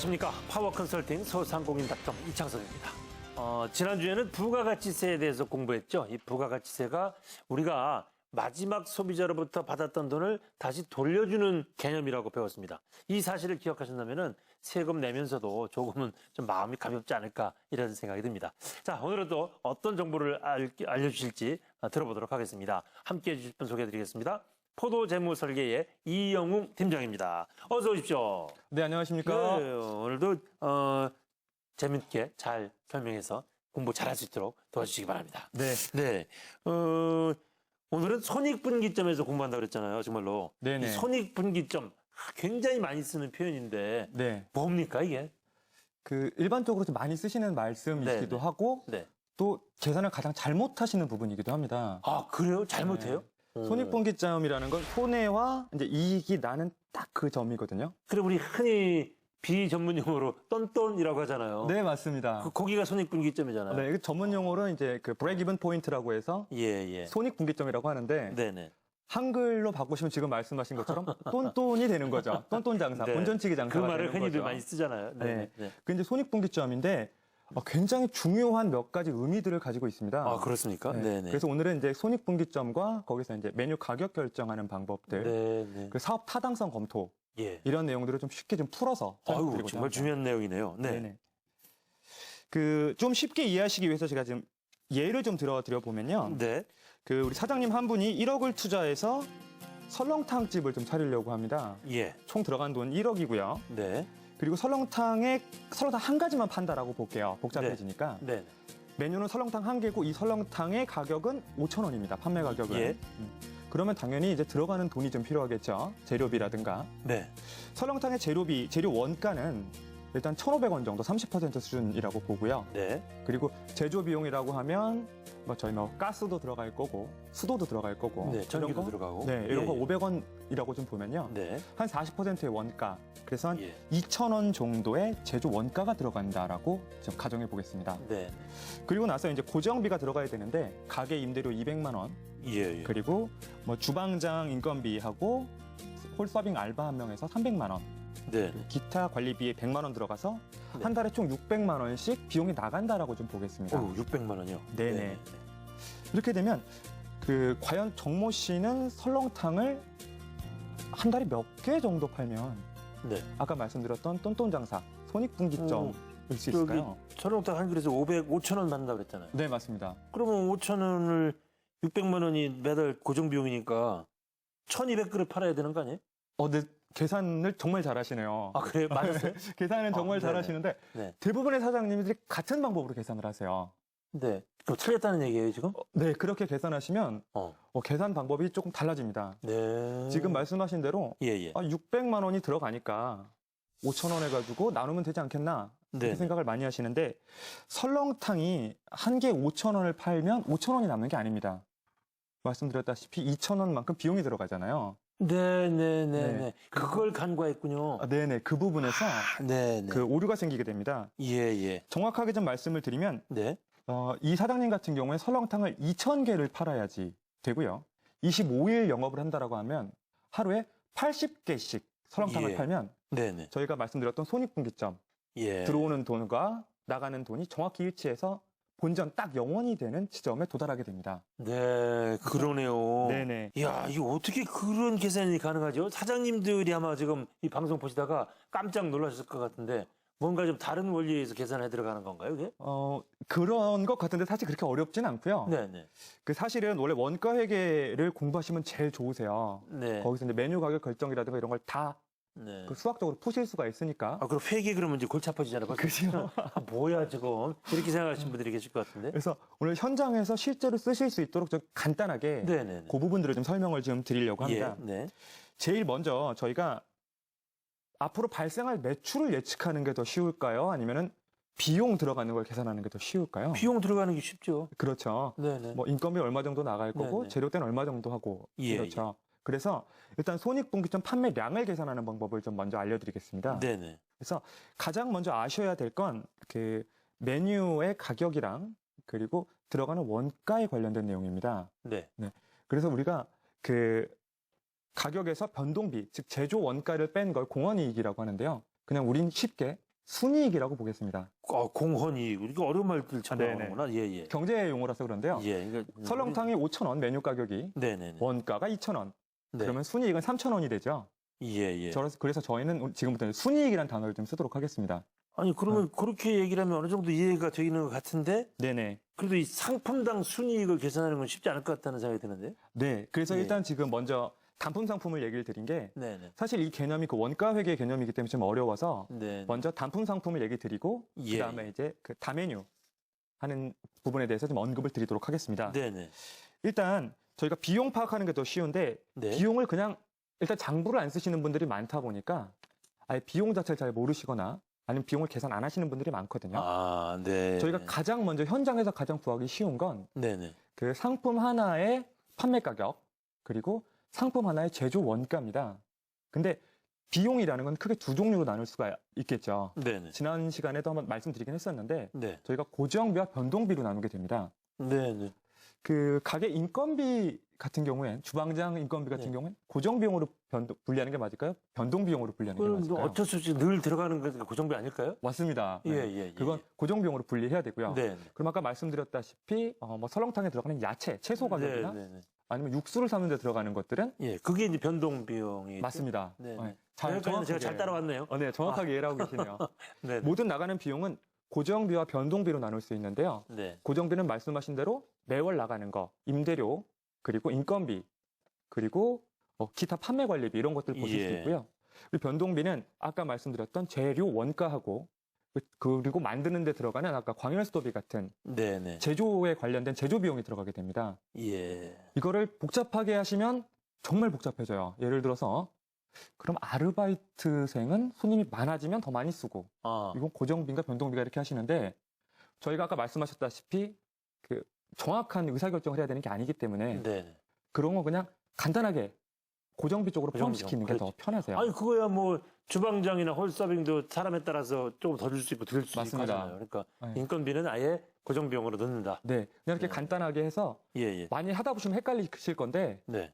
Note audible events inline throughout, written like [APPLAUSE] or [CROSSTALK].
안녕하십니까. 파워 컨설팅 소상공인닷컴 이창섭입니다. 어, 지난주에는 부가가치세에 대해서 공부했죠. 이 부가가치세가 우리가 마지막 소비자로부터 받았던 돈을 다시 돌려주는 개념이라고 배웠습니다. 이 사실을 기억하신다면 세금 내면서도 조금은 좀 마음이 가볍지 않을까 이런 생각이 듭니다. 자, 오늘은 또 어떤 정보를 알, 알려주실지 어, 들어보도록 하겠습니다. 함께 해주실 분 소개해드리겠습니다. 포도재무 설계의 이영웅 팀장입니다. 어서 오십시오. 네, 안녕하십니까. 네, 오늘도 어, 재밌게 잘 설명해서 공부 잘할 수 있도록 도와주시기 바랍니다. 네. 네, 어, 오늘은 손익분기점에서 공부한다고 그랬잖아요, 정말로. 네네. 이 손익분기점 굉장히 많이 쓰는 표현인데 네. 뭡니까 이게? 그 일반적으로 좀 많이 쓰시는 말씀이시기도 네네. 하고 네. 또 계산을 가장 잘못하시는 부분이기도 합니다. 아 그래요? 잘못해요? 음. 손익분기점이라는 건 손해와 이제 이익이 나는 딱 그 점이거든요. 그래 우리 흔히 비전문 용어로 똔똔이라고 하잖아요. 네, 맞습니다. 그 거기가 손익분기점이잖아요. 네, 그 전문 용어로 이제 그 브레이크 이븐 포인트라고 해서 예, 예. 손익분기점이라고 하는데 네네. 한글로 바꾸시면 지금 말씀하신 것처럼 [LAUGHS] 똔똔이 되는 거죠. 똔똔 장사, 네. 본전치기 그 장사가 말을 되는 흔히들 거죠. 많이 쓰잖아요. 네. 네. 네. 그 이제 손익분기점인데 어, 굉장히 중요한 몇 가지 의미들을 가지고 있습니다. 아 그렇습니까? 네. 네. 네. 그래서 오늘은 이제 손익분기점과 거기서 이제 메뉴 가격 결정하는 방법들, 네, 네. 그 사업 타당성 검토 예. 이런 내용들을 좀 쉽게 좀 풀어서 아유, 설명드리고자 정말 합니다. 중요한 내용이네요. 네. 네네. 그 좀 쉽게 이해하시기 위해서 제가 지금 예를 좀 들어 드려 보면요. 네. 그 우리 사장님 한 분이 1억을 투자해서 설렁탕 집을 좀 차리려고 합니다. 예. 총 들어간 돈 1억이고요. 네. 그리고 설렁탕에 설렁탕 한 가지만 판다라고 볼게요. 복잡해지니까. 네. 메뉴는 설렁탕 한 개고 이 설렁탕의 가격은 5천 원입니다. 판매 가격은. 예. 음. 그러면 당연히 이제 들어가는 돈이 좀 필요하겠죠. 재료비라든가. 네. 설렁탕의 재료비, 재료 원가는 일단 1,500원 정도 30% 수준이라고 보고요. 네. 그리고 제조 비용이라고 하면 뭐 저희 뭐 가스도 들어갈 거고 수도도 들어갈 거고 네. 전기도 이런 거, 들어가고. 네, 이런 예, 거 예. 500원이라고 좀 보면요. 네. 한 40%의 원가. 그래서 한 예. 2,000원 정도의 제조 원가가 들어간다라고 좀 가정해 보겠습니다. 네. 그리고 나서 이제 고정비가 들어가야 되는데 가게 임대료 200만 원, 예. 예. 그리고 뭐 주방장 인건비하고 홀 서빙 알바 한 명에서 300만 원, 네. 기타 관리비에 100만 원 들어가서 네. 한 달에 총 600만 원씩 비용이 나간다라고 좀 보겠습니다. 오, 600만 원이요. 네네. 이렇게 되면 그 과연 정모 씨는 설렁탕을 한 달에 몇 개 정도 팔면 네. 아까 말씀드렸던 똔똔 장사 손익분기점일 수 저기 있을까요? 설렁탕 한 그릇에 500, 5천 원 받는다 그랬잖아요. 네 맞습니다. 그러면 5천 원을 600만 원이 매달 고정 비용이니까 1,200그릇 팔아야 되는 거 아니에요? 어, 네, 계산을 정말 잘하시네요. 아, 그래요? 맞았어요? [LAUGHS] 계산은 정말 아. 잘하시는데 네. 대부분의 사장님들이 같은 방법으로 계산을 하세요. 네. 그럼 틀렸다는 얘기예요, 지금? 어, 네, 그렇게 계산하시면 어. 어, 계산 방법이 조금 달라집니다. 네. 지금 말씀하신 대로 예, 예. 아, 600만 원이 들어가니까 5천 원 해가지고 나누면 되지 않겠나 네. 이렇게 생각을 많이 하시는데 설렁탕이 한 개 5천 원을 팔면 5천 원이 남는 게 아닙니다. 말씀드렸다시피 2천 원만큼 비용이 들어가잖아요. 네, 네, 네, 네. 네. 그걸 간과했군요. 아, 네네 그 부분에서 네, 네. 그 오류가 생기게 됩니다. 예, 예. 정확하게 좀 말씀을 드리면 네. 어, 이 사장님 같은 경우에 설렁탕을 2천 개를 팔아야지 되고요. 25일 영업을 한다라고 하면 하루에 80개씩 설렁탕을 예. 팔면 네, 네. 저희가 말씀드렸던 손익분기점 예. 들어오는 돈과 나가는 돈이 정확히 일치해서 본전 딱 영원이 되는 지점에 도달하게 됩니다. 네, 그러네요. 네네. 이야, 이거 어떻게 그런 계산이 가능하죠? 사장님들이 아마 지금 이 방송 보시다가 깜짝 놀라셨을 것 같은데 뭔가 좀 다른 원리에서 계산해 들어가는 건가요, 이게? 어, 그런 것 같은데 사실 그렇게 어렵진 않고요. 네, 네. 그 사실은 원래 원가 회계를 공부하시면 제일 좋으세요. 네. 거기서 이제 메뉴 가격 결정이라든가 이런 걸 다 네. 그 수학적으로 푸실 수가 있으니까. 아, 그럼 회계 그러면 이제 골치 아파지잖아요. 그죠. [LAUGHS] 아, 뭐야, 지금. 이렇게 생각하시는 분들이 계실 것 같은데. 그래서 오늘 현장에서 실제로 쓰실 수 있도록 좀 간단하게 네, 네. 네. 그 부분들을 좀 설명을 좀 드리려고 예, 합니다. 네. 제일 먼저 저희가 앞으로 발생할 매출을 예측하는 게 더 쉬울까요? 아니면은 비용 들어가는 걸 계산하는 게 더 쉬울까요? 비용 들어가는 게 쉽죠. 그렇죠. 네, 네. 뭐 인건비 얼마 정도 나갈 거고 네네. 재료때는 얼마 정도 하고 예, 그렇죠. 그래서 일단 손익분기점 판매량을 계산하는 방법을 좀 먼저 알려드리겠습니다. 네, 네. 그래서 가장 먼저 아셔야 될 건 그 메뉴의 가격이랑 그리고 들어가는 원가에 관련된 내용입니다. 네. 그래서 우리가 그 가격에서 변동비, 즉 제조 원가를 뺀 걸 공원이익이라고 하는데요. 그냥 우린 쉽게 순이익이라고 보겠습니다. 어, 공헌이익. 이거 어려운 말들 참 아, 네네. 나오는구나. 예, 예. 경제 용어라서 그런데요. 예, 이거 설렁탕이 5,000원 메뉴 가격이 네네네. 원가가 2,000원. 네. 그러면 순이익은 3,000원이 되죠. 예, 예. 저래서- 그래서 저희는 지금부터 순이익이라는 단어를 좀 쓰도록 하겠습니다. 아니 그러면 어. 그렇게 얘기를 하면 어느 정도 이해가 되는 것 같은데 네네. 그래도 이 상품당 순이익을 계산하는 건 쉽지 않을 것 같다는 생각이 드는데. 네. 그래서 예. 일단 지금 먼저 단품 상품을 얘기를 드린 게 네네. 사실 이 개념이 그 원가 회계 개념이기 때문에 좀 어려워서 네. 먼저 단품 상품을 얘기 드리고 예. 그다음에 이제 그 다메뉴 하는 부분에 대해서 좀 언급을 드리도록 하겠습니다. 네네. 일단 저희가 비용 파악하는 게 더 쉬운데 네. 비용을 그냥 일단 장부를 안 쓰시는 분들이 많다 보니까 아예 비용 자체를 잘 모르시거나 아니면 비용을 계산 안 하시는 분들이 많거든요. 아, 네. 저희가 가장 먼저 현장에서 가장 구하기 쉬운 건그 네네. 상품 하나의 판매 가격 그리고 상품 하나의 제조 원가입니다. 근데 비용이라는 건 크게 두 종류로 나눌 수가 있겠죠. 네네. 지난 시간에도 한번 말씀드리긴 했었는데 네. 저희가 고정비와 변동비로 나누게 됩니다. 네네. 그 가게 인건비 같은 경우엔 주방장 인건비 같은 네. 경우엔 고정 비용으로 변동, 분리하는 게 맞을까요? 변동 비용으로 분리하는 게뭐 맞을까요? 어쩔 수 없이 늘 들어가는 게 고정비 아닐까요? 맞습니다. 예, 네. 예, 예. 그건 고정 비용으로 분리해야 되고요. 네. 그럼 아까 말씀드렸다시피 어, 뭐 설렁탕에 들어가는 야채, 채소 가격이나 네, 네, 네. 아니면 육수를 사는 데 들어가는 것들은 예, 그게 이제 변동 비용이 맞습니다. 네, 어, 네. 잘 여기까지는 제가 정확하게- 잘 따라왔네요. 어, 네, 정확하게 이해를 하고 계시네요. [LAUGHS] 네. 모든 나가는 비용은 고정비와 변동비로 나눌 수 있는데요. 네. 고정비는 말씀하신 대로 매월 나가는 거, 임대료, 그리고 인건비, 그리고 어, 기타 판매 관리비 이런 것들 보실 수 예. 있고요. 그리고 변동비는 아까 말씀드렸던 재료 원가하고 그- 그리고 만드는 데 들어가는 아까 광열수도비 같은 네, 네. 제조에 관련된 제조 비용이 들어가게 됩니다. 예. 이거를 복잡하게 하시면 정말 복잡해져요. 예를 들어서 그럼 아르바이트생은 손님이 많아지면 더 많이 쓰고 아. 이건 고정비인가 변동비가 이렇게 하시는데 저희가 아까 말씀하셨다시피 그 정확한 의사결정을 해야 되는 게 아니기 때문에 네. 그런 거 그냥 간단하게 고정비 쪽으로 포함시키는 게 더. 편하세요. 아니 그거야 뭐 주방장이나 홀서빙도 사람에 따라서 조금 더 줄 수 있고 덜 수 있고. 하잖아요. 그러니까 네. 인건비는 아예 고정 비용으로 넣는다. 네, 그냥 이렇게 네. 간단하게 해서 예, 예. 많이 하다 보시면 헷갈리실 건데 네.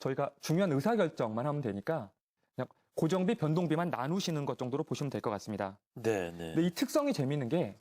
저희가 중요한 의사결정만 하면 되니까 그냥 고정비, 변동비만 나누시는 것 정도로 보시면 될 것 같습니다. 네, 네. 근데 이 특성이 재밌는 게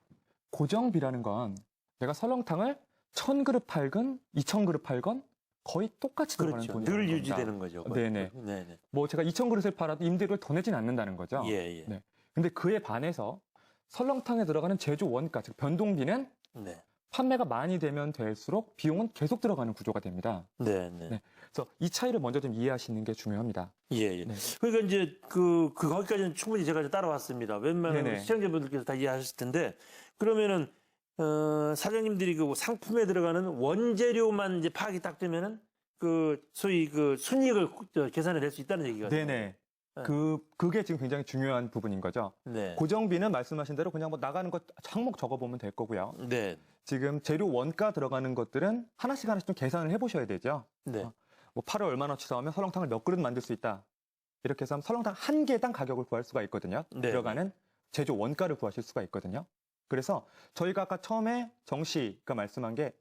고정비라는 건 내가 설렁탕을 1000그릇 팔건 2000그릇 팔건 거의 똑같이 들어가는 그렇죠. 돈이라는 늘. 유지되는 거죠. 네네. 네, 네. 뭐 제가 2,000그릇을 팔아도 임대료를 더 내진 않는다는 거죠. 예, 예. 네. 근데 그에 반해서 설렁탕에 들어가는 제조 원가, 즉 변동비는 네. 판매가 많이 되면 될수록 비용은 계속 들어가는 구조가 됩니다. 네, 네. 네. 그래서 이 차이를 먼저 좀 이해하시는 게 중요합니다. 예, 예. 네. 그러니까 이제 그, 그 거기까지는 충분히 제가 이제 따라왔습니다. 웬만한 네네. 시청자분들께서 다 이해하실 텐데 그러면은 어, 사장님들이 그 상품에 들어가는 원재료만 이제 파악이 딱 되면은 그 소위 그 순이익을 저, 계산해 낼 수 있다는 얘기가 네네. 네. 그, 그게 지금 굉장히 중요한 부분인 거죠. 네. 고정비는 말씀하신 대로 그냥 뭐 나가는 것 항목 적어 보면 될 거고요. 네. 지금 재료 원가 들어가는 것들은 하나씩 하나씩 좀 계산을 해 보셔야 되죠. 네. 어. 뭐 8월 얼마나치 사오면 설렁탕을 몇 그릇 만들 수 있다. 이렇게 해서 설렁탕 한 개당 가격을 구할 수가 있거든요. 네. 들어가는 제조 원가를 구하실 수가 있거든요. 그래서 저희가 아까 처음에 정 씨가 말씀한 게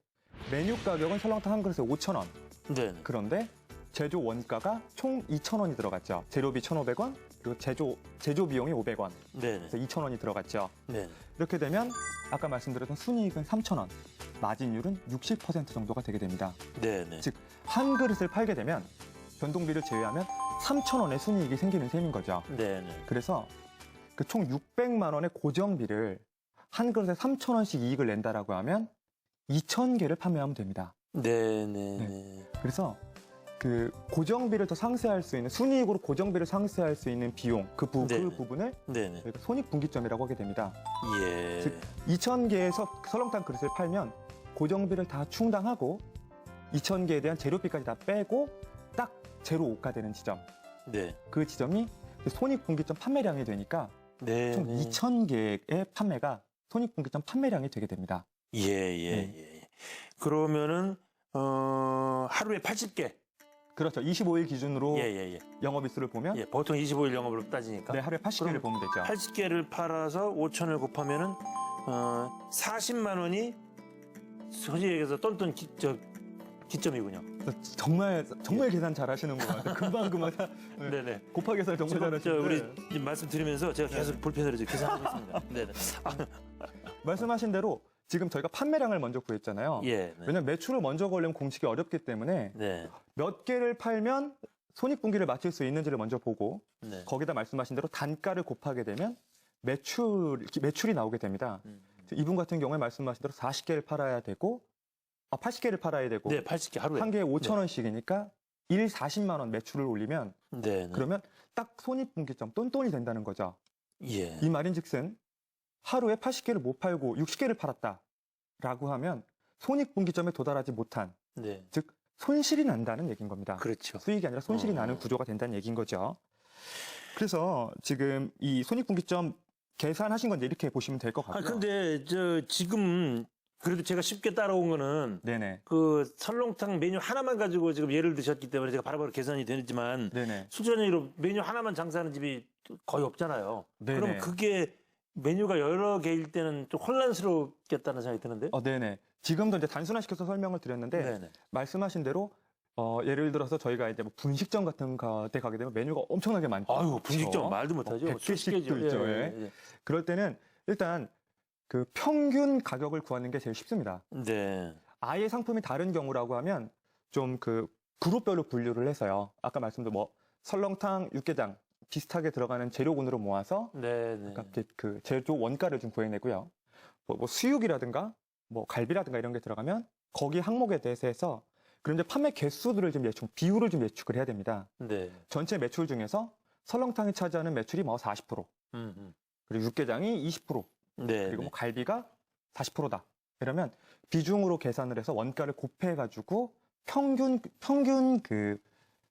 메뉴 가격은 설렁탕 한 그릇에 5,000원. 네. 그런데 제조 원가가 총 2,000원이 들어갔죠. 재료비 1,500원, 그리고 제조 제조 비용이 500원. 네. 그래서 2,000원이 들어갔죠. 네. 이렇게 되면 아까 말씀드렸던 순이익은 3,000원, 마진율은 60% 정도가 되게 됩니다. 네. 네. 즉, 한 그릇을 팔게 되면 변동비를 제외하면 3,000원의 순이익이 생기는 셈인 거죠. 네. 네. 그래서 그 총 600만 원의 고정비를 한 그릇에 3,000원씩 이익을 낸다라고 하면 2,000개를 판매하면 됩니다. 네. 네. 네. 그래서 그 고정비를 더 상쇄할 수 있는 순이익으로 고정비를 상쇄할 수 있는 비용 그, 부, 그 네네. 부분을 네. 네. 저희가 손익분기점이라고 하게 됩니다. 예. 즉, 2,000개의 설렁탕 그릇을 팔면 고정비를 다 충당하고 2,000개에 대한 재료비까지 다 빼고 딱 제로 5가 되는 지점. 네. 그 지점이 손익분기점 판매량이 되니까 네. 총 네. 2,000개의 판매가 손익분기점 판매량이 되게 됩니다. 예, 예, 네. 예. 그러면은 어, 하루에 80개. 그렇죠. 25일 기준으로 예, 예, 예. 영업일수를 보면 예, 보통 25일 영업으로 따지니까 네, 하루에 80개를 그럼 보면 되죠. 80개를 팔아서 5천을 곱하면은 어, 40만 원이 솔직히 얘기해서 똔똔 기- 저 기점이군요. 정말 정말 계산 잘하시는 것 같아요. 금방 금방 다 [LAUGHS] 네. 네네. 곱하기 해서 정말 잘하시는데 우리 지금 말씀 드리면서 제가 계속 볼펜으로 지금 계산하고 있습니다. [LAUGHS] 네네. 말씀하신 대로 지금 저희가 판매량을 먼저 구했잖아요. 예. 네. 왜냐면 매출을 먼저 걸려면 공식이 어렵기 때문에 네. 몇 개를 팔면 손익분기를 맞출 수 있는지를 먼저 보고 네. 거기다 말씀하신 대로 단가를 곱하게 되면 매출 매출이 나오게 됩니다. 음. 이분 같은 경우에 말씀하신 대로 40개를 팔아야 되고 아 80개를 팔아야 되고 네, 80개 하루에. 한 개에 5천 원씩이니까 1 40만 원 매출을 올리면 네. 네. 그러면 딱 손익분기점 똔똔이 된다는 거죠. 예. 이 말인즉슨 하루에 80개를 못 팔고 60개를 팔았다라고 하면 손익분기점에 도달하지 못한 네. 즉 손실이 난다는 얘기인 겁니다. 그렇죠. 수익이 아니라 손실이 어. 나는 구조가 된다는 얘기인 거죠. 그래서 지금 이 손익분기점 계산하신 건 이제 이렇게 보시면 될것 아, 같고요. 근데 저 지금 그래도 제가 쉽게 따라온 거는 네네. 그 설렁탕 메뉴 하나만 가지고 지금 예를 드셨기 때문에 제가 바로바로 계산이 되지만 네네. 수전으로 메뉴 하나만 장사하는 집이 거의 없잖아요. 네네. 그럼 그게 메뉴가 여러 개일 때는 좀 혼란스럽겠다는 생각이 드는데. 어, 네네. 지금도 이제 단순화시켜서 설명을 드렸는데 네네. 말씀하신 대로 어, 예를 들어서 저희가 이제 뭐 분식점 같은 가- 데 가게 되면 메뉴가 엄청나게 많죠. 아유 분식점? 말도 못하죠. 뭐100 수십 개씩도 개죠. 있죠. 예, 예. 예, 예. 그럴 때는 일단 그 평균 가격을 구하는 게 제일 쉽습니다. 네. 아예 상품이 다른 경우라고 하면 좀 그 그룹별로 분류를 해서요. 아까 말씀드린 뭐 설렁탕, 육개장 비슷하게 들어가는 재료군으로 모아서 네. 네. 그 제조 원가를 좀 구해내고요. 뭐, 뭐 수육이라든가 뭐 갈비라든가 이런 게 들어가면 거기 항목에 대해서 해서 그런 이제 판매 개수들을 좀 예측, 비율을 좀 예측을 해야 됩니다. 네. 전체 매출 중에서 설렁탕이 차지하는 매출이 뭐 40%, 음, 음. 그리고 육개장이 20%, 네. 그리고 뭐 갈비가 40%다. 이러면 비중으로 계산을 해서 원가를 곱해가지고 평균 평균 그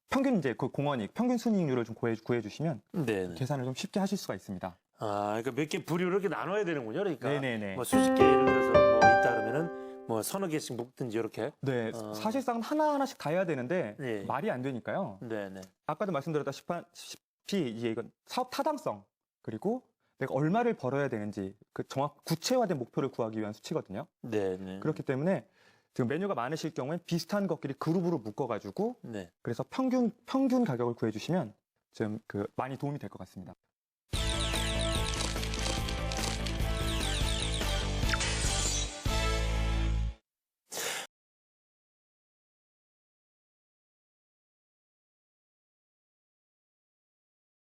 평균 이제 그 공원익 평균 순이익률을 좀 구해, 구해주시면 네. 네. 계산을 좀 쉽게 하실 수가 있습니다. 아, 그러니까 몇 개 부류로 이렇게 나눠야 되는군요. 그러니까 네네네. 뭐 수십 개 예를 들어서 뭐 있다 그러면은 뭐 서너 개씩 묶든지 이렇게. 네, 어. 사실상 하나 하나씩 다 해야 되는데 네. 말이 안 되니까요. 네, 네. 아까도 말씀드렸다시피 이제 이건 사업 타당성 그리고 내가 얼마를 벌어야 되는지 그 정확 구체화된 목표를 구하기 위한 수치거든요. 네, 네. 그렇기 때문에 지금 메뉴가 많으실 경우엔 비슷한 것끼리 그룹으로 묶어가지고 네. 그래서 평균 평균 가격을 구해주시면 좀그 많이 도움이 될 것 같습니다.